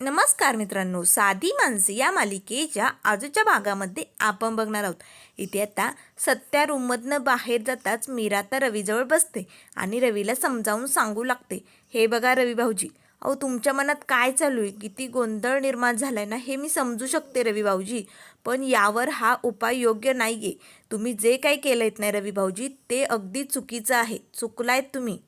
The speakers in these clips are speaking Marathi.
नमस्कार मित्रांनो साधी माणसे या मालिकेच्या आजूच्या भागामध्ये आपण बघणार आहोत. इथे आता सत्या रूममधनं बाहेर जाताच मीरा आता रवीजवळ बसते आणि रवीला समजावून सांगू लागते हे बघा रवी भाऊजी अहो तुमच्या मनात काय चालू आहे? किती गोंधळ निर्माण झालाय ना हे मी समजू शकते रवी भाऊजी पण यावर हा उपाय योग्य नाही आहे तुम्ही जे काही केलं आहेत नाही रवी भाऊजी ते अगदी चुकीचं आहे. चुकलायत तुम्ही.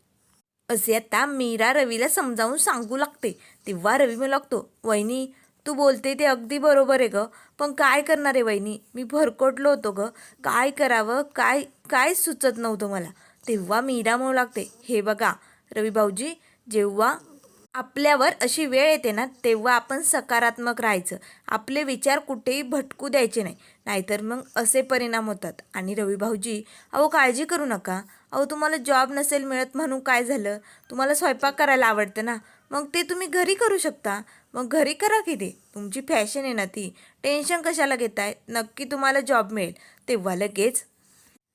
असे आता मीरा रवीला समजावून सांगू लागते. तेव्हा रवी मला लागतो वहिनी तू बोलते ते अगदी बरोबर आहे ग पण काय करणार आहे वहिनी? मी भरकोटलो होतो ग. काय करावं? काय काय सुचत नव्हतं मला. तेव्हा मीरा म्हणू लागते हे बघा रवी भाऊजी जेव्हा आपल्यावर अशी वेळ येते ना तेव्हा आपण सकारात्मक राहायचं. आपले विचार कुठेही भटकू द्यायचे नाही. नाहीतर मग असे परिणाम होतात. आणि रवी भाऊजी अहो काळजी करू नका. अहो तुम्हाला जॉब नसेल मिळत म्हणून काय झालं? तुम्हाला स्वयंपाक करायला आवडतं ना? मग ते तुम्ही घरी करू शकता. मग घरी करा की ते? तुमची फॅशन आहे ना ती. टेन्शन कशाला घेताय? नक्की तुम्हाला जॉब मिळेल. तेव्हा लगेच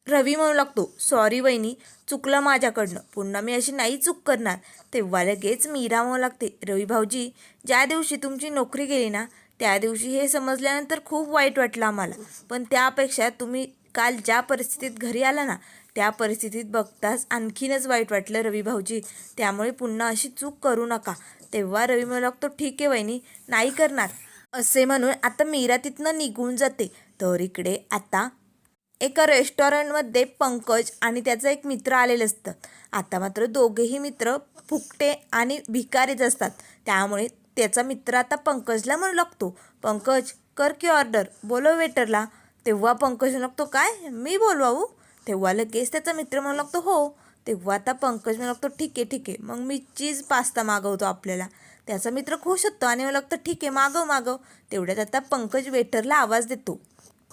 रवी म्हणू लागतो सॉरी वहिनी चुकलं माझ्याकडनं. पुन्हा मी अशी नाही चूक करणार. तेव्हा लगेच मीरा म्हणू लागते रवी भाऊजी ज्या दिवशी तुमची नोकरी गेली ना त्या दिवशी हे समजल्यानंतर खूप वाईट वाटलं आम्हाला. पण त्यापेक्षा तुम्ही काल ज्या परिस्थितीत घरी आला ना त्या परिस्थितीत बघताच आणखीनच वाईट वाटलं रवी भाऊजी. त्यामुळे पुन्हा अशी चूक करू नका. तेव्हा रवी म्हणू लागतो ठीक आहे वहिनी नाही करणार. असे म्हणून आता मीरा तिथनं निघून जाते. तर इकडे आता एका रेस्टॉरंटमध्ये पंकज आणि त्याचं एक मित्र आलेलं असतं. आता मात्र दोघेही मित्र फुकटे आणि भिकारीच असतात. त्यामुळे त्याचा मित्र आता पंकजला म्हणू लागतो. पंकज कर की ऑर्डर बोलव वेटरला. तेव्हा पंकज म्हणू लागतो काय? मी बोलवाऊ तेव्हा लगेच त्याचा मित्र म्हणू लागतो हो. तेव्हा आता पंकज म्हणू लागतो ठीक आहे ठीक आहे. मग मी चीज पास्ता मागवतो आपल्याला. त्याचा मित्र खुश होतो आणि म्हणू लागतो ठीक आहे मागव मागव. तेवढ्यात आता पंकज वेटरला आवाज देतो.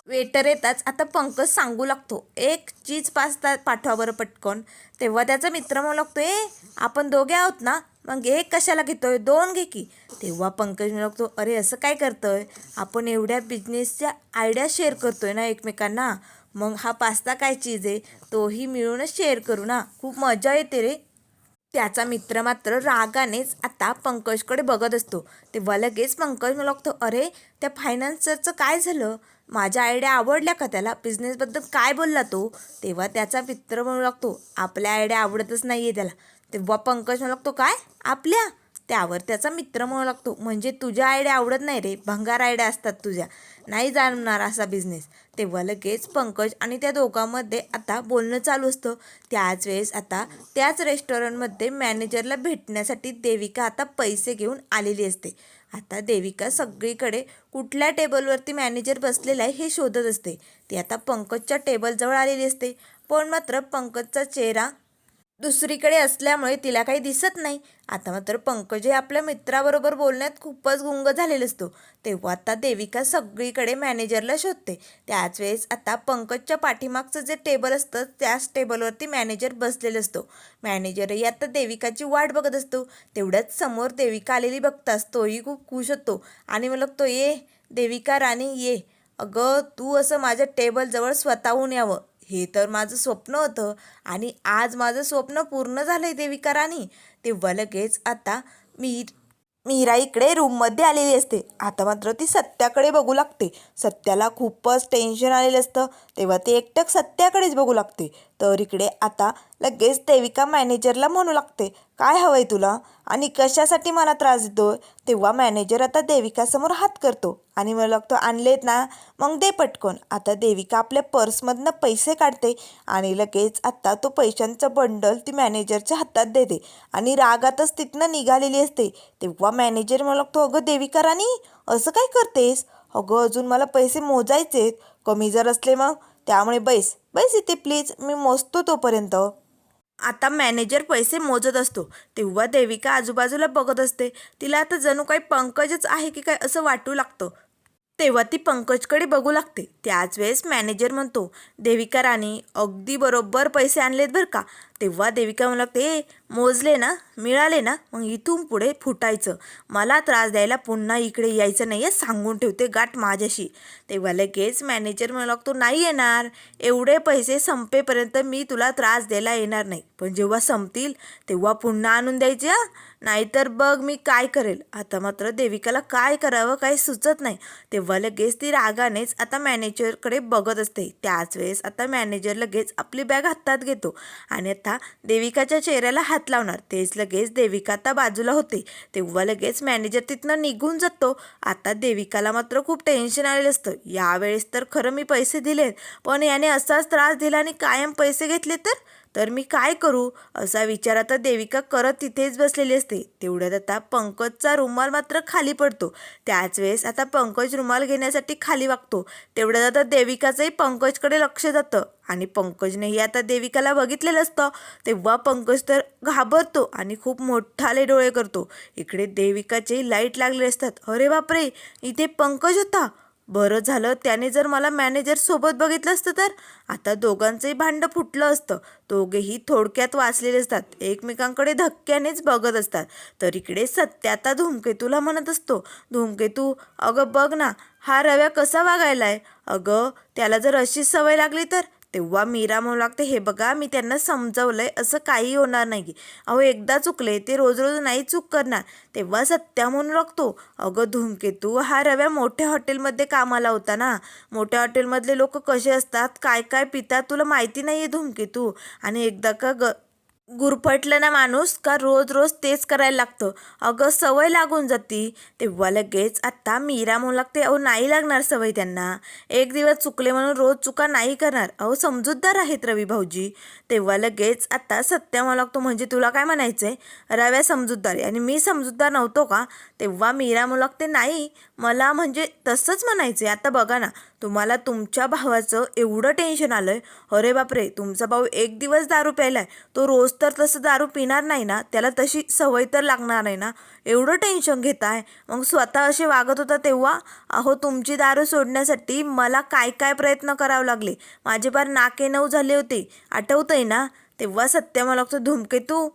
वेटर येताच आता पंकज सांगू लागतो एक चीज पास्ता पाठवा बरं पटकन. तेव्हा त्याचा मित्र म्हणू लागतो ए आपण दोघे आहोत ना मग एक कशाला घेतोय? दोन घे की. तेव्हा पंकज म्हणू लागतो अरे असं काय करतोय? आपण एवढ्या बिझनेसच्या आयडिया शेअर करतोय ना एकमेकांना मग हा पास्ता काय चीज आहे? तोही मिळूनच शेअर करू ना. खूप मजा येते रे. त्याचा मित्र मात्र रागानेच आता पंकजकडे बघत असतो. तेव्हा लगेच पंकज म्हणू लागतो अरे त्या फायनान्सरचं काय झालं? माझ्या आयडिया आवडल्या का त्याला? बिझनेसबद्दल काय बोलला तो? तेव्हा त्याचा मित्र म्हणू लागतो आपल्या आयडिया आवडतच नाही आहे त्याला. तेव्हा पंकज म्हणू लागतो काय? आपल्या? त्यावर त्याचा मित्र म्हणू लागतो म्हणजे तुझ्या आयडिया आवडत नाही रे भंगार आयडिया असतात तुझ्या. नाही जाणणार असा बिझनेस. तेव्हा लगेच पंकज आणि त्या दोघांमध्ये आता बोलणं चालू असतं. त्याच वेळेस आता त्याच रेस्टॉरंटमध्ये मॅनेजरला भेटण्यासाठी देविका आता पैसे घेऊन आलेली असते. आता देविका सगळीकडे कुठल्या टेबलवरती मॅनेजर बसलेला आहे हे शोधत असते. ती आता पंकजच्या टेबलजवळ आलेली असते. पण मात्र पंकजचा चेहरा दुसरीकडे असल्यामुळे तिला काही दिसत नाही. आता मात्र पंकज हे आपल्या मित्राबरोबर बोलण्यात खूपच गुंग झालेला असतो. तेव्हा आता देविका सगळीकडे मॅनेजरला शोधते. त्याच वेळेस आता पंकजच्या पाठीमागचं जे टेबल असतं त्याच टेबलवरती मॅनेजर बसलेलं असतो. मॅनेजरही आता देविकाची वाट बघत असतो. तेवढ्याच समोर देविका आलेली बघतास तोही खूप खुश होतो आणि मला तो ये देविका राणी ये. अगं तू असं माझ्या टेबलजवळ स्वतःहून यावं. हे तर माझं स्वप्न होतं. आणि आज माझं स्वप्न पूर्ण झालं आहे देविकाराणी तेव्हा लगेच आता मी मीरा इकडे रूममध्ये आलेली असते. आता मात्र ती सत्याकडे बघू लागते. सत्याला खूपच टेन्शन आलेलं असतं. तेव्हा ते एकटक सत्याकडेच बघू लागते. तर इकडे आता लगेच देविका मॅनेजरला म्हणू लागते काय हवं आहे तुला? आणि कशासाठी मला त्रास देतोय? तेव्हा मॅनेजर आता देविकासमोर हात करतो आणि मला लागतो आणलेत ना मग दे पटकन. आता देविका आपल्या पर्समधनं पैसे काढते आणि लगेच आत्ता तो पैशांचं बंडल ती मॅनेजरच्या हातात देते आणि रागातच तिथनं निघालेली असते. तेव्हा मॅनेजर मला लागतो अगं देविका राणी असं काय करतेस? अगं अजून मला पैसे मोजायचेत कमी जर असले मग त्यामुळे बैस बैस इथे प्लीज मी मोजतो तोपर्यंत. आता मॅनेजर पैसे मोजत असतो. तेव्हा देविका आजूबाजूला बघत असते. तिला आता जणू काही पंकजच आहे की काय असं वाटू लागतं? तेव्हा ती पंकजकडे बघू लागते. त्याच वेळेस मॅनेजर म्हणतो देविका राणी अगदी बरोबर पैसे आणलेत बरं का? तेव्हा देविका म्हणू लागते मोजले ना मिळाले ना मग इथून पुढे फुटायचं. मला त्रास द्यायला पुन्हा इकडे यायचं नाही आहे सांगून ठेवते गाठ माझ्याशी. तेव्हा लगेच मॅनेजर म्हणू लागतो नाही येणार. एवढे पैसे संपेपर्यंत मी तुला त्रास द्यायला येणार नाही. पण जेव्हा संपतील तेव्हा पुन्हा आणून द्यायचे नाहीतर बघ मी काय करेल. आता मात्र देविकाला काय करावं काही सुचत नाही. तेव्हा लगेच ती रागानेच आता मॅनेजरकडे बघत असते. त्याच वेळेस आता मॅनेजर लगेच आपली बॅग हातात घेतो. आणि आता देविकाच्या चेहऱ्याला हात लावणार. तेच लगेच देविका आता बाजूला होते. तेव्हा लगेच मॅनेजर तिथनं निघून जातो. आता देविकाला मात्र खूप टेन्शन आलेलं असतं. यावेळेस तर खरं मी पैसे दिलेत. पण याने असाच त्रास दिला आणि कायम पैसे घेतले तर? तर मी काय करू? असा विचार आता देविका करत तिथेच बसलेली असते. तेवढ्यात आता पंकजचा रुमाल मात्र खाली पडतो. त्याच वेळेस आता पंकज रुमाल घेण्यासाठी खाली वागतो. तेवढ्यात आता देविकाचंही पंकजकडे लक्ष जातं. आणि पंकजनेही आता देविकाला बघितलेलं असतं. तेव्हा पंकज तर घाबरतो आणि खूप मोठाले डोळे करतो. इकडे देविकाचे लाइट लागले असतात. अरे बापरे! इथे पंकज होता. बरं झालं. त्याने जर मला मॅनेजर सोबत बघितलं असतं तर? आता दोघांचंही भांडं फुटलं असतं. दोघेही थोडक्यात वाचलेले असतात. एकमेकांकडे धक्क्यानेच बघत असतात. तर इकडे सत्य आता धूमकेतूला म्हणत असतो. धूमकेतू अगं बघ ना हा रव्या कसा वागायला आहे अगं त्याला जर अशीच सवय लागली तर? तेव्हा मीरा म्हणू लागते हे बघा मी त्यांना समजवलंय असं काही होणार नाही अहो एकदा चुकले ते रोज रोज नाही चूक करणार. तेव्हा सत्या म्हणू लागतो अगं धूमकेतू हा रव्या मोठ्या हॉटेलमध्ये कामाला होता ना. मोठ्या हॉटेलमधले लोक कसे असतात? काय काय पितात? तुला माहिती नाही आहे धूमकेतू? आणि एकदा का ग गुरफटलं ना माणूस का रोज रोज तेच करायला लागतं. अगं सवय लागून जाती. तेव्हा लगेच आत्ता मीरा म्हणू लागते अहो नाही लागणार सवय त्यांना. एक दिवस चुकले म्हणून रोज चुका नाही करणार. अहो समजूतदार आहेत रवी भाऊजी. तेव्हा लगेच आत्ता सत्य म्हणू लागतो म्हणजे तुला काय म्हणायचं आहे रव्या समजूतदार आहे आणि मी समजूतदार नव्हतो का? तेव्हा मीरा म्हणू लागते नाही. मला म्हणजे तसंच म्हणायचं आहे आता बघा ना तुम्हाला तुमच्या भावाचं एवढं टेन्शन आलं आहे अरे बापरे तुमचा भाऊ एक दिवस दारू प्यायला आहे तो रोज तर तसं दारू पिणार नाही ना त्याला तशी सवय तर लागणार नाही ना. एवढं टेन्शन घेताय. मग स्वतः असे वागत होता तेव्हा अहो तुमची दारू सोडण्यासाठी मला काय काय प्रयत्न करावे लागले? माझे पार नाके नऊ झाले होते. आठवतंय ना? तेव्हा सत्य मला लागतो धुमकेतू.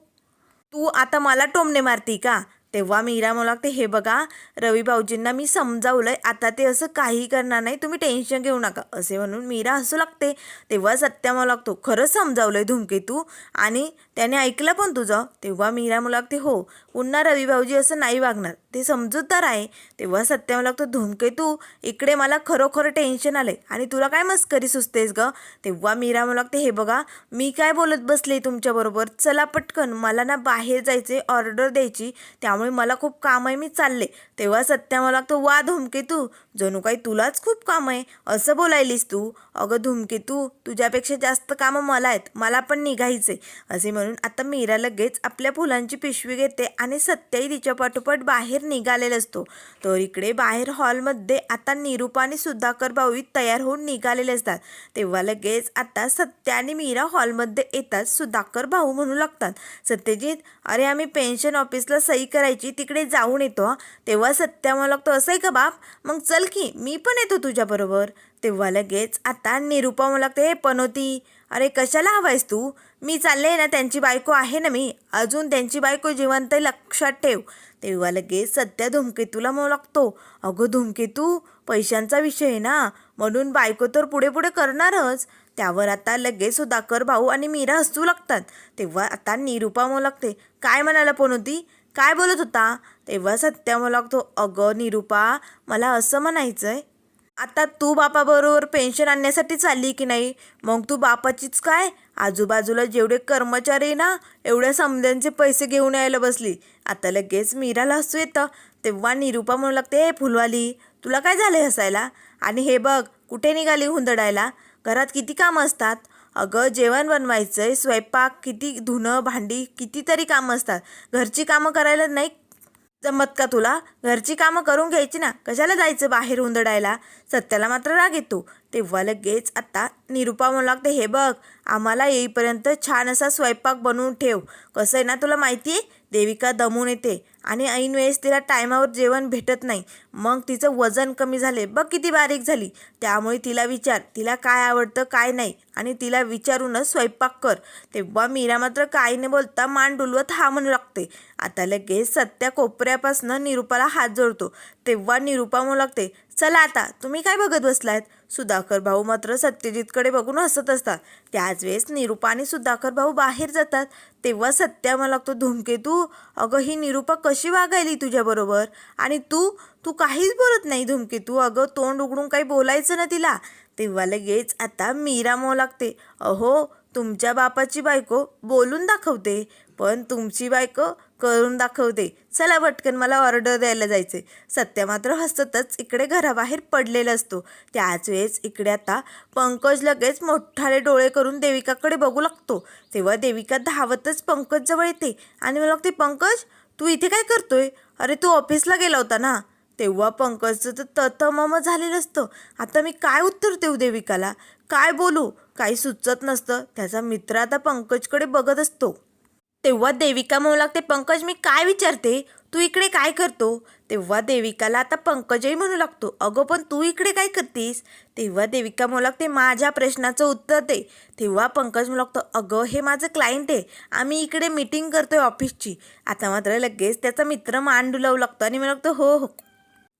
तू आता मला टोमणे मारती का? तेव्हा मीरा मला लागते हे बघा रवी भाऊजींना मी समजावलं आहे आता ते असं काही करणार नाही तुम्ही टेन्शन घेऊ नका. असे म्हणून मीरा हसू लागते. तेव्हा सत्या मला लागतो खरंच समजावलं आहे धुमकेतू आणि त्याने ऐकलं पण तुझं. तेव्हा मीरा मला ते हो पुन्हा रवी भाऊजी असं नाही वागणार. ते समजूतदार आहे. तेव्हा सत्या मुलागतो लागतो धुमकेतू इकडे मला खरोखर टेन्शन आलंय. आणि तुला काय मस्करी सुचतेस ग? तेव्हा मीरा मला ते हे बघा मी काय बोलत बसले तुमच्याबरोबर चला पटकन मला ना बाहेर जायचे ऑर्डर द्यायची. त्यामुळे मला खूप काम आहे मी चालले. तेव्हा सत्या मला लागतो वा धूमकेतू जणू काही तुलाच खूप काम आहे असं बोलायलीस तू? अगं धुमकेतू तुझ्यापेक्षा जास्त कामं मला आहेत मला पण निघायचे असे म्हणून आता मीरा लगेच आपल्या फुलांची पिशवी घेते आणि सत्याही तिच्या पाठोपाठ बाहेर निघालेला असतो. तर इकडे बाहेर हॉलमध्ये आता निरूपा आणि सुधाकर भाऊ तयार होऊन निघालेले असतात. तेव्हा लगेच आता सत्या आणि मीरा हॉलमध्ये येतात. सुधाकर भाऊ म्हणू लागतात सत्यजित अरे आम्ही पेन्शन ऑफिसला सही करायची तिकडे जाऊन येतो तेव्हा सत्या मला लागतो असं आहे का बाप? मग चल की मी पण येतो तुझ्याबरोबर तेव्हा लगेच आता निरूपा मला लागते हे पनोती अरे कशाला हवायस तू? मी चालले ना त्यांची बायको आहे ना मी. अजून त्यांची बायको जिवंत लक्षात ठेव. तेव्हा लगेच सध्या धूमकेतूला म्हणू लागतो. अगं धुमकेतू पैशांचा विषय आहे ना. म्हणून बायको तर पुढे पुढे करणारच. त्यावर आता लगेच सुधाकर भाऊ आणि मीरा हसू लागतात. तेव्हा आता निरूपा म्हणू लागते. काय म्हणाला होती काय बोलत होता? तेव्हा सत्या मला लागतो. अगं निरूपा मला असं म्हणायचं आहे आता तू बापाबरोबर पेन्शन आणण्यासाठी चालली की नाही? मग तू बापाचीच काय? आजूबाजूला जेवढे कर्मचारी आहे ना एवढ्या समद्यांचे पैसे घेऊन यायला बसली. आता लगेच मीराला हसू येतं. तेव्हा निरूपा म्हणू लागते हे फुलवाली तुला काय झालं हसायला? आणि हे बघ कुठे निघाली हुंदडायला? घरात किती कामं असतात? अगं जेवण बनवायचं आहे स्वयंपाक किती धुणं भांडी कितीतरी कामं असतात. घरची कामं करायला नाही जमत का तुला? घरची कामं करून घ्यायची ना. कशाला जायचं बाहेर उंदडायला? सत्याला मात्र राग येतो. तेव्हा लगेच आता निरूपा म्हणू लागते हे बघ आम्हाला येईपर्यंत छान असा स्वयंपाक बनवून ठेव. कसं आहे ना तुला माहिती आहे देविका दमून येते आणि ऐन वेळेस तिला टायमावर जेवण भेटत नाही. मग तिचं वजन कमी झाले. बघ किती बारीक झाली. त्यामुळे तिला विचार. तिला काय आवडतं काय नाही. आणि तिला विचारूनच स्वयंपाक कर. तेव्हा मीरा मात्र काही न बोलता मान डुलवत हा म्हणू लागते. आता लगेच सत्या कोपऱ्यापासनं निरुपाला हात जोडतो. तेव्हा निरुपा म्हणू लागते चला आता तुम्ही काय बघत बसलायत? सुधाकर भाऊ मात्र सत्यजितकडे बघून हसत असतात. त्याच वेळेस निरुपा आणि सुधाकर भाऊ बाहेर जातात. तेव्हा सत्या मला लागतो धुमकेतू अगं ही निरुपा कशी वागायली तुझ्याबरोबर? आणि तू तू काहीच बोलत नाही धूमकेतू अगं तोंड उघडून काही बोलायचं ना तिला. तेव्हा लगेच आता मीरा मो लागते. अहो तुमच्या बापाची बायको बोलून दाखवते पण तुमची बायको करून दाखवते. चला पटकन मला ऑर्डर द्यायला जायचे सत्या मात्र हसतच इकडे घराबाहेर पडलेला असतो. त्याच वेळेस इकडे आता पंकज लगेच मोठाले डोळे करून देविकाकडे बघू लागतो. तेव्हा देविका धावतच पंकज जवळ येते आणि मला लागते पंकज तू इथे काय करतोय? अरे तू ऑफिसला गेला होता ना? तेव्हा पंकजचं तर ततमम झालेलं असतं. आता मी काय उत्तर देऊ देविकाला? काय बोलू? काही सुचत नसतं. त्याचा मित्र आता पंकजकडे बघत असतो. तेव्हा देविका म्हणू लागते पंकज मी काय विचारते? तू इकडे काय करतो? तेव्हा देविकाला आता पंकजही म्हणू लागतो अगं पण तू इकडे काय करतीस? तेव्हा देविका म्हणू लागते माझ्या प्रश्नाचं उत्तर दे. तेव्हा पंकज म्हणू लागतो अगं हे माझं क्लायंट आहे. आम्ही इकडे मीटिंग करतोय ऑफिसची आता मात्र लगेच त्याचा मित्र मान डुलावू लागतो आणि म्हणू लागतो हो हो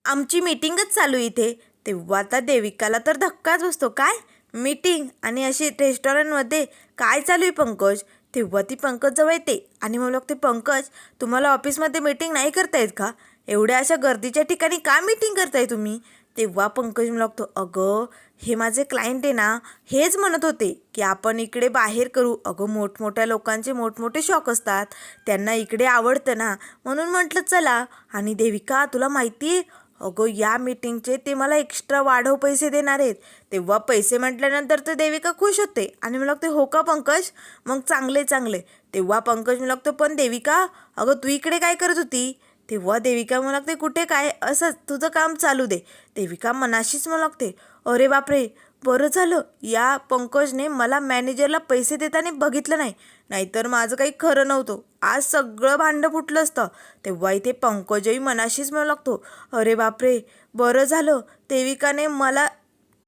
आमची मीटिंगच चालू इथे. तेव्हा आता देविकाला तर धक्काच बसतो. काय? मीटिंग? आणि अशी रेस्टॉरंटमध्ये काय चालू आहे पंकज? तेव्हा ती पंकज जवळ येते. आणि मग लागते पंकज तुम्हाला ऑफिसमध्ये मीटिंग नाही करता येत का? एवढ्या अशा गर्दीच्या ठिकाणी का मीटिंग करताय तुम्ही? तेव्हा पंकज मला लागतो अगं हे माझे क्लायंट आहे ना हेच म्हणत होते की आपण इकडे बाहेर करू. अगं मोठमोठ्या लोकांचे मोठमोठे शॉक असतात. त्यांना इकडे आवडतं ना. म्हणून म्हटलं चला. आणि देविका तुला माहिती आहे अगं या मीटिंगचे ते मला एक्स्ट्रा वाढव पैसे देणार आहेत. तेव्हा पैसे म्हटल्यानंतर तर देविका खुश होते. आणि मला लागते हो का पंकज? मग चांगले चांगले. तेव्हा पंकज मला लागतो पण देविका अगं तू इकडे काय करत होती? तेव्हा देविका मला लागते कुठे काय? असं तुझं काम चालू दे. देविका मनाशीच मला लागते अरे बापरे बरं झालं. या पंकजने मला मॅनेजरला पैसे देताना बघितलं नाही. नाहीतर माझं काही खरं नव्हतं. आज सगळं भांडं फुटलं असतं. तेव्हा इथे पंकजही मनाशीच म्हणू लागतो अरे बापरे बरं झालं. देविकाने मला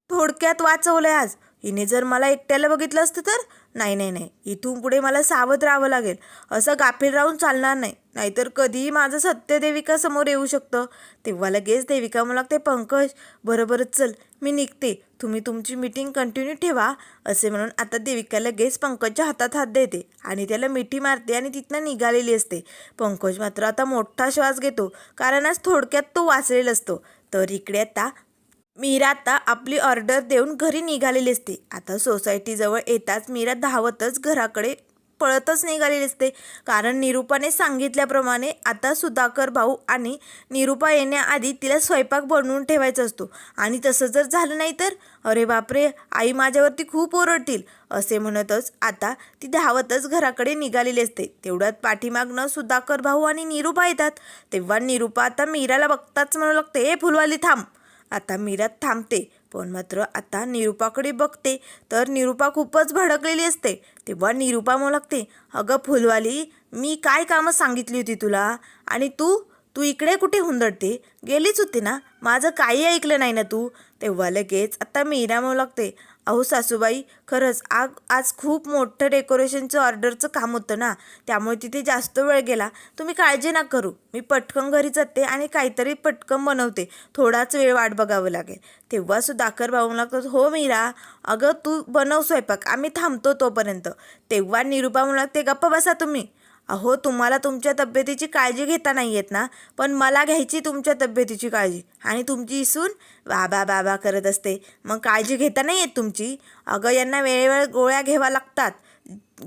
थोडक्यात वाचवलं आज. हिने जर मला एकट्याला बघितलं असतं तर नाही नाही नाही. इथून पुढे मला सावध राहावं लागेल. असं गाफील राहून चालणार नाही. नाहीतर कधीही माझं सत्य देविका समोर येऊ शकतं. तेव्हा लगेच देविका मला लागते पंकज बरोबरच चल मी निघते. तुम्ही तुमची मीटिंग कंटिन्यू ठेवा असे म्हणून आता देविका लगेच पंकजच्या हातात हात देते आणि त्याला मिठी मारते आणि तिथनं निघालेली असते. पंकज मात्र आता मोठा श्वास घेतो कारण आज थोडक्यात तो वाचलेला असतो. तर इकडे आता मीरा आता आपली ऑर्डर देऊन घरी निघालेली असते. आता सोसायटीजवळ येताच मीरा धावतच घराकडे पळतच निघालेली असते. कारण निरूपाने सांगितल्याप्रमाणे आता सुधाकर भाऊ आणि निरूपा येण्याआधी तिला स्वयंपाक बनवून ठेवायचा असतो. आणि तसं जर झालं नाही तर? अरे बापरे आई माझ्यावरती खूप ओरडतील. असे म्हणतच आता ती धावतच घराकडे निघालेली असते. तेवढ्यात पाठीमागनं सुधाकर भाऊ आणि निरूपा येतात. तेव्हा निरूपा आता मीराला बघताच म्हणू लागते हे फुलवाली थांब. आता मीरा थांबते. पण मात्र आता निरूपाकडे बघते. तर निरूपा खूपच भडकलेली असते. तेव्हा निरूपा म्हणू लागते अगं फुलवाली मी काय कामं सांगितली होती तुला? आणि तू? तू इकडे कुठे हुंदडते? गेलीच होती ना? माझं काही ऐकलं नाही ना तू? तेव्हा लगेच आता मीरा म्हणू लागते अहो सासूबाई खरंच आग आज खूप मोठं डेकोरेशनचं ऑर्डरचं काम होतं ना. त्यामुळे तिथे जास्त वेळ गेला. तुम्ही काळजी ना करू. मी पटकन घरी जाते आणि काहीतरी पटकन बनवते. थोडाच वेळ वाट बघावं लागेल. तेव्हा सुधाकर भाऊ लागतो हो मीरा अगं तू बनव स्वयंपाक. आम्ही थांबतो तोपर्यंत. तेव्हा निरूपा म्हणू लागते गप्प बसा तुम्ही. अहो तुम्हाला तुमच्या तब्येतीची काळजी घेता नाही येत ना. पण मला घ्यायची तुमच्या तब्येतीची काळजी. आणि तुमची इसून बाबा बाबा करत असते. मग काळजी घेता नाही येत तुमची. अगं यांना वेळेवेळ गोळ्या घ्याव्या लागतात.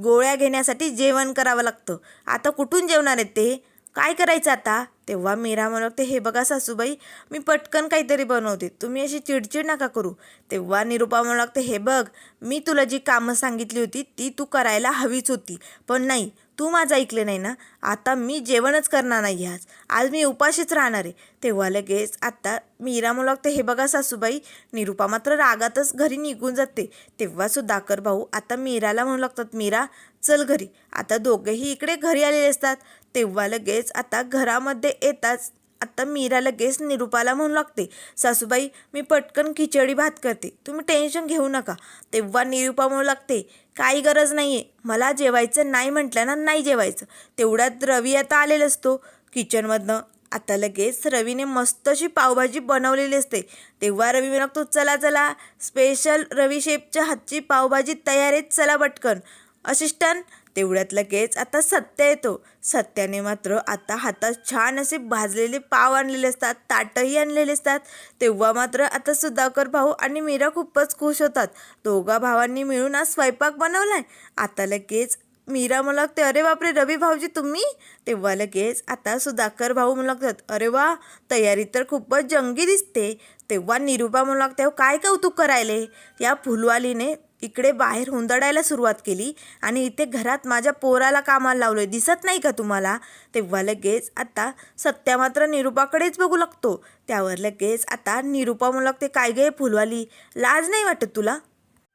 गोळ्या घेण्यासाठी जेवण करावं लागतं. आता कुठून जेवणार आहेत ते? काय करायचं आता? तेव्हा मीरा म्हणते हे बघा सासूबाई मी पटकन काहीतरी बनवते. तुम्ही अशी चिडचिड नका करू. तेव्हा निरूपा म्हणू लागते हे बघ मी तुला जी कामं सांगितली होती ती तू करायला हवीच होती. पण नाही तू माझं ऐकलं नाही ना? आता मी जेवणच करणार नाही आज. आज मी उपाशीच राहणार आहे. तेव्हा लगेच आता मीरा म्हणू लागते हे बघा सासूबाई निरूपा मात्र रागातच घरी निघून जाते. तेव्हा सुधाकर भाऊ आता मीराला म्हणू लागतात मीरा चल घरी. आता दोघेही इकडे घरी आलेले असतात. तेव्हा लगेच आता घरामध्ये येताच आता मीरा लगेच निरूपाला म्हणू लागते सासूबाई मी पटकन खिचडी भात करते तुम्ही टेन्शन घेऊ नका. तेव्हा निरूपा म्हणू लागते काही गरज नाही आहे मला जेवायचं नाही म्हटलं ना नाही जेवायचं तेवढ्यात रवी आता आलेला असतो. किचनमधनं आता लगेच रवीने मस्त अशी पावभाजी बनवलेली असते. तेव्हा रवी म्हणतो चला चला स्पेशल रवी शेफच्या हातची पावभाजी तयार आहे चला पटकन. असिस्टंट? तेवढ्यात लगेच आता सत्य येतो. सत्याने मात्र आता हातात छान असे भाजलेले पाव आणलेले असतात ताटही आणलेले असतात. तेव्हा मात्र आता सुधाकर भाऊ आणि मीरा खूपच खुश होतात. दोघा भावांनी मिळून आज स्वयंपाक बनवलाय. आता लगेच मीरा मला लागते अरे बापरे रवी भाऊजी तुम्ही? तेव्हा लगेच आता सुधाकर भाऊ मला लागतात अरे वा तयारी तर खूपच जंगी दिसते. तेव्हा निरूपा म्हणू लागते हो काय कौतुक करायले? या फुलवालीने इकडे बाहेर हुंदडायला सुरुवात केली आणि इथे घरात माझ्या पोराला कामाला लावलोय. दिसत नाही का तुम्हाला? तेव्हा लगेच आता सत्या मात्र निरूपाकडेच बघू लागतो. त्यावर लगेच आता निरूपा म्हणू लागते काय गे फुलवाली? लाज नाही वाटत तुला?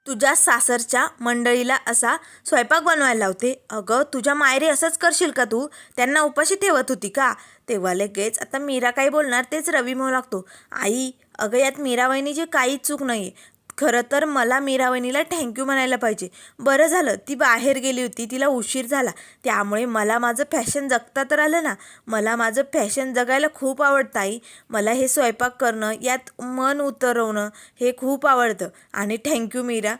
तुझ्या सासरच्या मंडळीला असा स्वयंपाक बनवायला लावते. अगं तुझ्या मायरे असंच करशील का तू? त्यांना उपाशी ठेवत होती का? तेव्हा लगेच आता मीरा काय बोलणार? तेच रवी म्हणू लागतो. आई अगं यात मीरावहिनीची काहीच चूक नाही खरं तर मला मीरावहिनीला थँक्यू म्हणायला पाहिजे. बरं झालं ती बाहेर गेली होती तिला उशीर झाला. त्यामुळे मला माझं फॅशन जगता तर आलं ना. मला माझं फॅशन जगायला खूप आवडतं आई. मला हे स्वयंपाक करणं यात मन उतरवणं हे खूप आवडतं. आणि थँक्यू मीरा.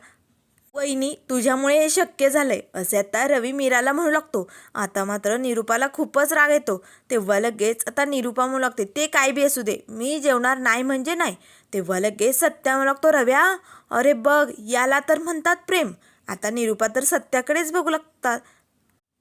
वहिनी तुझ्यामुळे हे शक्य झालंय असे आता रवी मीराला म्हणू लागतो. आता मात्र निरूपाला खूपच राग येतो. तेव्हा लगेच आता निरूपा म्हणू लागते ते काय बी असू दे मी जेवणार नाही म्हणजे नाही. तेव्हा लगेच सत्या म्हणू लागतो रव्या अरे बघ याला तर म्हणतात प्रेम. आता निरूपा तर सत्याकडेच बघू लागतात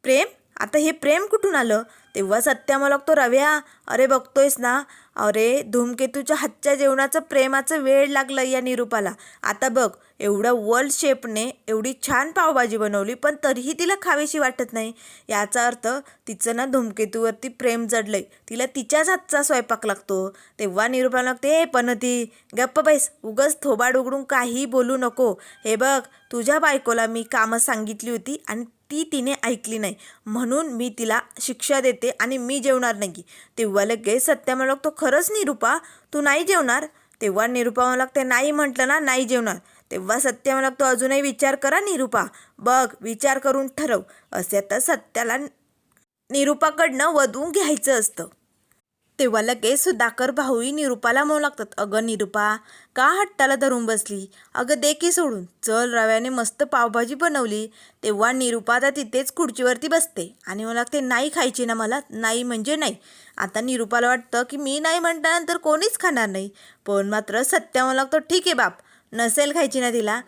प्रेम? आता हे प्रेम कुठून आलं? तेव्हा सत्या म्हणू लागतो रव्या अरे बघतोयस ना अरे धूमकेतूच्या हातच्या जेवणाचं प्रेमाचं वेळ लागलं या निरूपाला. आता बघ एवढं वर्ल्ड शेपने एवढी छान पावभाजी बनवली पण तरीही तिला खावीशी वाटत नाही. याचा अर्थ तिचं ना धूमकेतूवरती प्रेम जडलंय. तिला तिच्याच हातचा स्वयंपाक लागतो. तेव्हा निरूपाला लागते हे पण ती गप्प बैस उगच थोबाड उघडून काही बोलू नको. हे बघ तुझ्या बायकोला मी कामं सांगितली होती आणि ती तिने ऐकली नाही. म्हणून मी तिला शिक्षा देते आणि मी जेवणार नाही. तेव्हा लगेच सत्या मला लागतो खरंच निरूपा तू नाही जेवणार? तेव्हा निरूपा मला लागते नाही म्हटलं ना नाही जेवणार. तेव्हा सत्य मला लागतो अजूनही विचार करा निरूपा. बघ विचार करून ठरव. असे आता सत्याला निरूपाकडनं वधवून घ्यायचं असतं. तेव्हा लगेच सुधाकर भाऊही निरूपाला म्हणू लागतात अगं निरूपा का हट्टाला धरून बसली? अगं दे की सोडून. चल रव्याने मस्त पावभाजी बनवली. तेव्हा निरूपा आता तिथेच खुर्चीवरती बसते आणि मला लागते नाही खायची ना मला नाही म्हणजे नाही. आता निरूपाला वाटतं की मी नाही म्हटल्यानंतर कोणीच खाणार नाही. पण मात्र सत्या मला लागतो ठीक आहे बाप नसेल खायची ना तिला.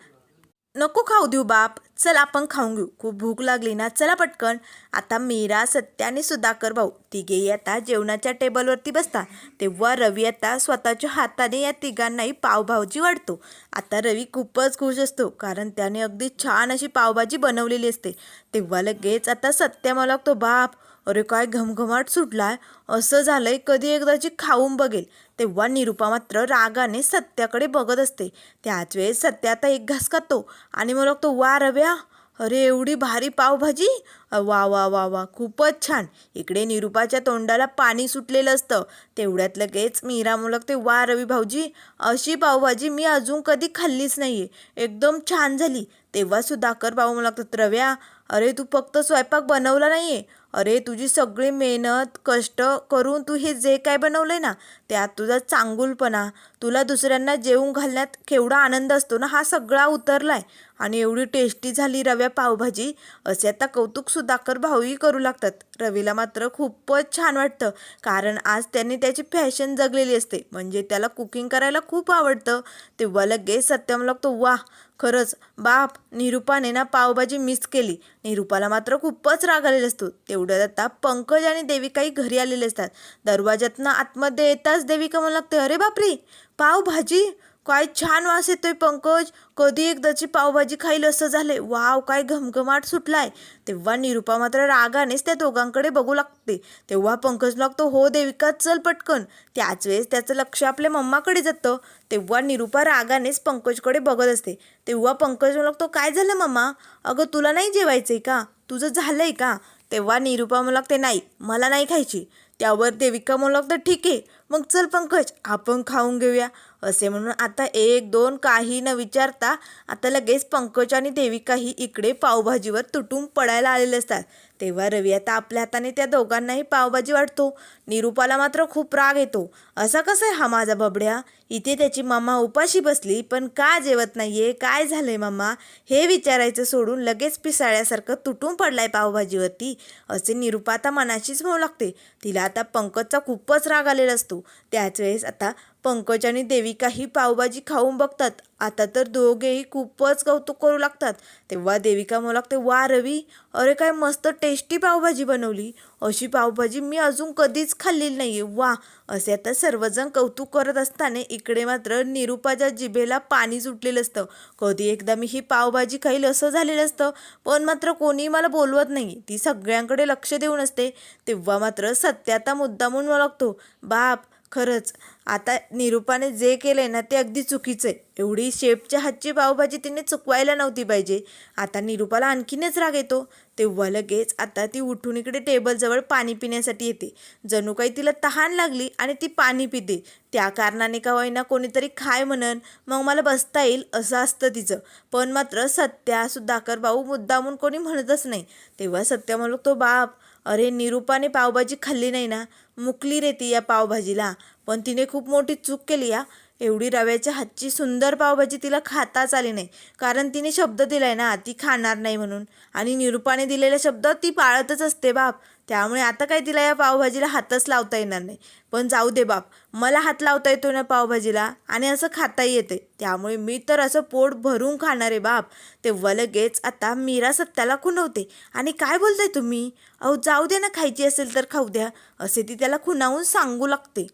नको खाऊ देऊ बाप. चल आपण खाऊन घेऊ. खूप भूक लागली ना. चला पटकन. आता मीरा सत्य आणि सुधाकर भाऊ तिघेही आता जेवणाच्या टेबलवरती बसता. तेव्हा रवी आता स्वतःच्या हाताने या तिघांनाही पावभाजी वाढतो. आता रवी खूपच खुश असतो कारण त्याने अगदी छान अशी पावभाजी बनवलेली असते. तेव्हा लगेच आता सत्य मला लागतो बाप अरे काय घमघमाट सुटलाय. असं झालंय कधी एकदाची खाऊन बघेल. तेव्हा निरूपा मात्र रागाने सत्याकडे बघत असते. त्याच वेळेस सत्या आता एक घास खातो आणि मग तो वा रव्या अरे एवढी भारी पावभाजी? वा वा वा वा खूपच छान. इकडे निरूपाच्या तोंडाला पाणी सुटलेलं असतं. तेवढ्यात लगेच मीरा मुलगते वा रवी भाऊजी अशी पावभाजी मी अजून कधी खाल्लीच नाहीये. एकदम छान झाली. तेव्हा सुधाकर भाऊ मला रव्या अरे तू फक्त स्वयंपाक बनवला नाही आहे अरे तुझी सगळी मेहनत कष्ट करून तू हे जे काय बनवलंय ना त्यात तुझा चांगुलपणा तुला दुसऱ्यांना जेवून घालण्यात केवढा आनंद असतो ना हा सगळा उतरलाय. आणि एवढी टेस्टी झाली रव्या पावभाजी असे आता कौतुक सुधाकर भाऊही करू लागतात. रवीला मात्र खूपच छान वाटतं कारण आज त्याने त्याची फॅशन जगलेली असते. म्हणजे त्याला कुकिंग करायला खूप आवडतं. तेव्हा लगेच सत्यम लागतो वा खरंच बाप निरूपाने ना पावभाजी मिस केली. निरूपाला मात्र खूपच राग आलेला असतो. तेवढ्यात आता पंकज आणि देविकाही घरी आलेले असतात. दरवाजातनं आतमध्ये येताच देविका मला लागते अरे बापरे! पावभाजी? काय छान वास येतोय पंकज. कधी एकदाची पावभाजी खाईल असं झालंय. वाव काय घमघमाट सुटलाय. तेव्हा निरुपा मात्र रागानेच त्या दोघांकडे बघू लागते. तेव्हा पंकज लागतो हो देविका चल पटकन. त्याच वेळेस त्याचं लक्ष आपल्या मम्माकडे जातं. तेव्हा निरुपा रागानेच पंकजकडे बघत असते. तेव्हा पंकज लागतो काय झालं मम्मा? अगं तुला नाही जेवायचंय का? तुझं झालंय का? तेव्हा निरुपा म्हणू लागते नाही मला नाही खायची. त्यावर देविका म्हणू लागतं ठीक आहे मग चल पंकज आपण खाऊन घेऊया. असे. म्हणून आता एक दोन काही न विचारता आता लगेच पंकज आणि देविकाही इकडे पावभाजीवर तुटून पडायला आलेले असतात. तेव्हा रवी आता आपल्या हाताने त्या दोघांनाही पावभाजी वाटतो. निरुपाला मात्र खूप राग येतो. असा कसा आहे हा माझा बबड्या? इथे त्याची मामा उपाशी बसली पण का जेवत नाहीये? काय झालंय मामा? हे विचारायचं सोडून लगेच पिसाळ्यासारखं तुटून पडलाय पावभाजीवरती. असे निरुपा आता मनाशीच म्हणू लागते. तिला आता पंकजचा खूपच राग आलेला असतो. त्याच वेळेस आता पंकज आणि देविका ही पावभाजी खाऊन बघतात. आता तर दोघेही खूपच कौतुक करू लागतात. तेव्हा देविका म्हणू लागते वा रवी अरे काय मस्त टेस्टी पावभाजी बनवली. अशी पावभाजी मी अजून कधीच खाल्लेली नाही आहे वा. असे आता सर्वजण कौतुक करत असताना इकडे मात्र निरुपाच्या जिभेला पाणी सुटलेलं असतं. कधी एकदा मी ही पावभाजी खाईल असं झालेलं असतं पण मात्र कोणी मला बोलवत नाही. ती सगळ्यांकडे लक्ष देऊन असते. तेव्हा मात्र सत्य मुद्दा म्हणून लागतो बाप खरंच. आता निरूपाने जे केलं आहे ना ते अगदी चुकीचं आहे एवढी शेपच्या हातची पावभाजी तिने चुकवायला नव्हती पाहिजे. आता निरूपाला आणखीनच राग येतो. तेव्हा लगेच आता ती उठून इकडे टेबलजवळ पाणी पिण्यासाठी येते. जणू काही तिला तहान लागली आणि ती पाणी पिते. त्या कारणाने का होईना कोणीतरी खाय म्हणन मग मला बसता येईल असं असतं तिचं. पण मात्र सत्या सुद्धाकर भाऊ मुद्दामून कोणी म्हणतच नाही. तेव्हा सत्या म्हणलो तो बाप अरे निरूपाने पावभाजी खाल्ली नाही ना. मुकली रे ती या पावभाजीला. पण तिने खूप मोठी चूक केली या एवढी रव्याच्या हातची सुंदर पावभाजी तिला खाताच आली नाही. कारण तिने शब्द दिलाय ना ती खाणार नाही म्हणून. आणि निरूपाने दिलेला शब्द ती पाळतच असते बाप. त्यामुळे आता काय तिला या पावभाजीला हातच लावता येणार नाही. पण जाऊ दे बाप मला हात लावता येतो ना पावभाजीला आणि असं खाताही येते. त्यामुळे मी तर असं पोट भरून खाणार आहे बाप. तेव्हा लगेच आता मीरा सत्याला खुणवते. आणि काय बोलताय तुम्ही? अहो जाऊ दे ना खायची असेल तर खाऊ द्या. असे ती त्याला खुणावून सांगू लागते.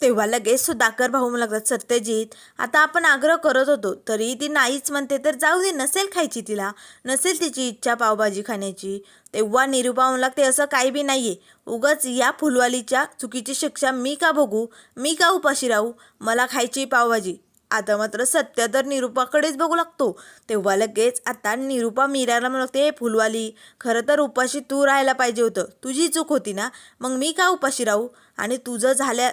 तेव्हा लगेच सुधाकर भाऊ म्हणतात लागतात सत्यजित आता आपण आग्रह करत होतो तरी ती नाहीच म्हणते तर जाऊ दे नसेल खायची तिला. नसेल तिची इच्छा पावभाजी खाण्याची. तेव्हा निरुपा म्हणू लागते असं काही बी नाही आहे उगाच या फुलवालीच्या चुकीची शिक्षा मी का बघू मी का उपाशी राहू? मला खायची पावभाजी. आता मात्र सत्य तर निरुपाकडेच बघू लागतो. तेव्हा लगेच आता निरुपा मीराला म्हणते लागते फुलवाली खरं तर उपाशी तू राहायला पाहिजे होतं. तुझी चूक होती ना? मग मी का उपाशी राहू? आणि तुझं झाल्या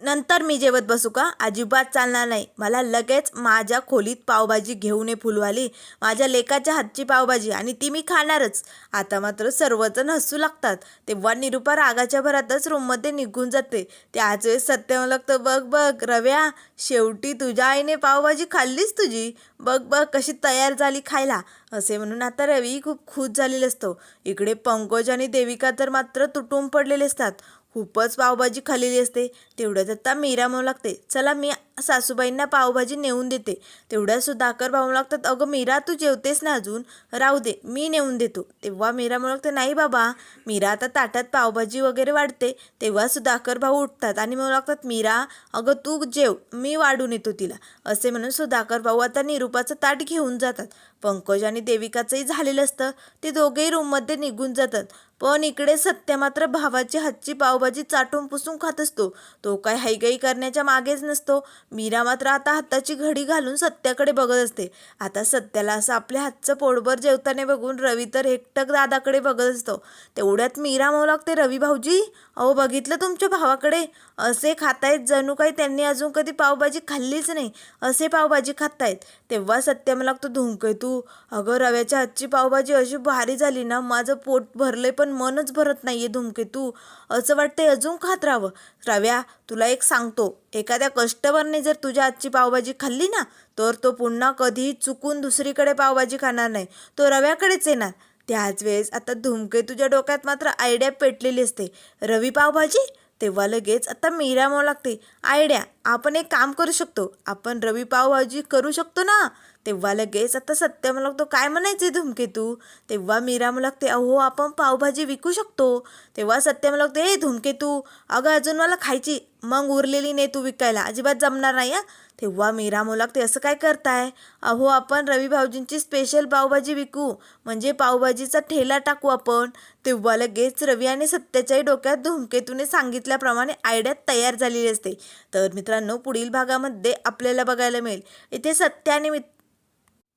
नंतर मी जेवत बसू का? अजिबात चालणार नाही. मला लगेच माझ्या खोलीत पावभाजी घेऊन ये फुलवाली. माझ्या लेकाच्या हातची पावभाजी आणि ती मी खाणारच. आता मात्र सर्वजण हसू लागतात. तेव्हा निरुपा रागाच्या भरातच रूममध्ये निघून जाते. त्याच वेळेस सत्य लागतं बघ बघ रव्या शेवटी तुझ्या आईने पावभाजी खाल्लीच तुझी. बघ बघ कशी तयार झाली खायला. असे म्हणून आता रवी खूप खुश झालेले असतो. इकडे पंकज आणि देविका तर मात्र तुटून पडलेले असतात. खूपच पावभाजी खाल्लेली असते. तेवढ्यात आता मीरा म्हणू लागते. चला मी सासूबाईंना पावभाजी नेऊन देते. तेवढ्या सुधाकर भाऊ लागतात. अगं मीरा तू जेवतेस ना अजून? राहू दे मी नेऊन देतो. तेव्हा मीरा म्हणू लागते. नाही बाबा मीरा आता ताटात पावभाजी वगैरे वाढते. तेव्हा सुधाकर भाऊ उठतात आणि म्हणू लागतात मीरा अगं तू जेव मी वाढून येतो तिला. असे म्हणून सुधाकर भाऊ आता निरूपाचं ताट घेऊन जातात. पंकज आणि देविकाचंही झालेलं असतं. ते दोघेही रूममध्ये निघून जातात. पण इकडे सत्य मात्र भावाची हातची पावभाजी चाटून पुसून खात असतो. तो काय हायगाई करण्याच्या मागेच नसतो. मीरा मात्र आता हाताची घडी घालून सत्याकडे बघत असते. आता सत्याला असं आपल्या हातचं पोटभर जेवताना बघून रवी तर एकटक दादाकडे बघत असतो. तेवढ्यात मीरा म्हणू लागते रवी भाऊजी अहो बघितलं तुमच्या भावाकडे? असे खातायत जणू काही त्यांनी अजून कधी पावभाजी खाल्लीच नाही. असे पावभाजी खातायत. तेव्हा सत्य मला लागतो धुंके तू. अगं रव्याच्या हातची पावभाजी अशी भारी झाली ना माझं पोट भरलंय पण मनच भरत नाहीये धुमके तू. असं वाटतंय अजून खात राहावं. रव्या तुला एक सांगतो एखाद्या कस्टमरने जर तुझ्या आजची पावभाजी खाल्ली ना तर तो पुन्हा कधीही चुकून दुसरीकडे पावभाजी खाणार नाही. तो रव्याकडेच येणार. त्याच वेळेस आता धुमके तुझ्या डोक्यात मात्र आयडिया पेटलेली असते. रवी पावभाजी? तेव्हा लगेच आता मीरा लागते आयडिया आपण एक काम करू शकतो. आपण रवी पावभाजी करू शकतो ना? तेव्हा लगेच आता सत्यम लागतो काय म्हणायचे धुमकेतू तेव्हा मीरा लागते अहो आपण पावभाजी विकू शकतो. तेव्हा सत्यम लागते हे धुमकेतू अगं अजून मला खायची मग उरलेली नाही तू विकायला अजिबात जमणार नाही हा. तेव्हा मीरा लागते असं काय करताय? अहो आपण रवी भाऊजींची स्पेशल पावभाजी विकू म्हणजे पावभाजीचा ठेला टाकू आपण. तेव्हा लगेच रवी आणि सत्याच्याही डोक्यात धूमकेतूने सांगितल्याप्रमाणे आयडिया तयार झालेली असते. तर मित्रांनो पुढील भागामध्ये आपल्याला बघायला मिळेल. इथे सत्य आणि मित्र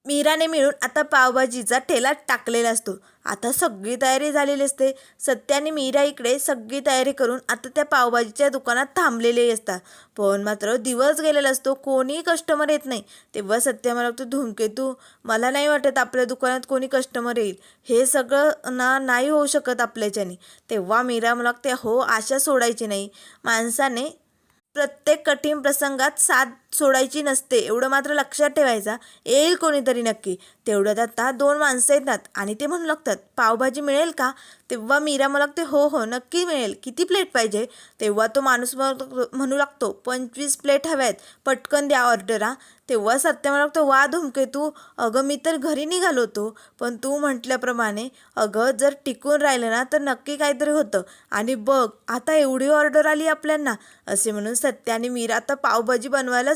मीराने मिळून आता पावभाजीचा ठेला टाकलेला असतो. आता सगळी तयारी झालेली असते. सत्याने मीरा इकडे सगळी तयारी करून आता त्या पावभाजीच्या दुकानात थांबलेले असतात. पण मात्र दिवस गेलेला असतो. कोणी कस्टमर येत नाही. तेव्हा सत्य मला वाटतं धुमकेतू मला नाही वाटत आपल्या दुकानात कोणी कस्टमर येईल. हे सगळं ना नाही होऊ शकत आपल्याच्याने. तेव्हा मीरा मला वाटते हो आशा सोडायची नाही. माणसाने प्रत्येक कठीण प्रसंगात साथ सोडायची नसते. एवढं मात्र लक्षात ठेवायचा. येईल कोणीतरी नक्की. तेवढ्यात आता दोन माणसं येतात आणि ते म्हणू लागतात पावभाजी मिळेल का? तेव्हा मीरा मला लागते हो हो नक्की मिळेल. किती प्लेट पाहिजे? तेव्हा तो माणूस म्हणू लागतो पंचवीस प्लेट हव्यात. पटकन द्या ऑर्डर हा. तेव्हा सत्य मला लागतो वा धुमकेतू अगं मी तर घरी निघालो होतो. पण तू म्हटल्याप्रमाणे अगं जर टिकून राहिलं ना तर नक्की काहीतरी होतं. आणि बघ आता एवढी ऑर्डर आली आपल्यांना असे म्हणून सत्य आणि मीरा आता पावभाजी बनवायला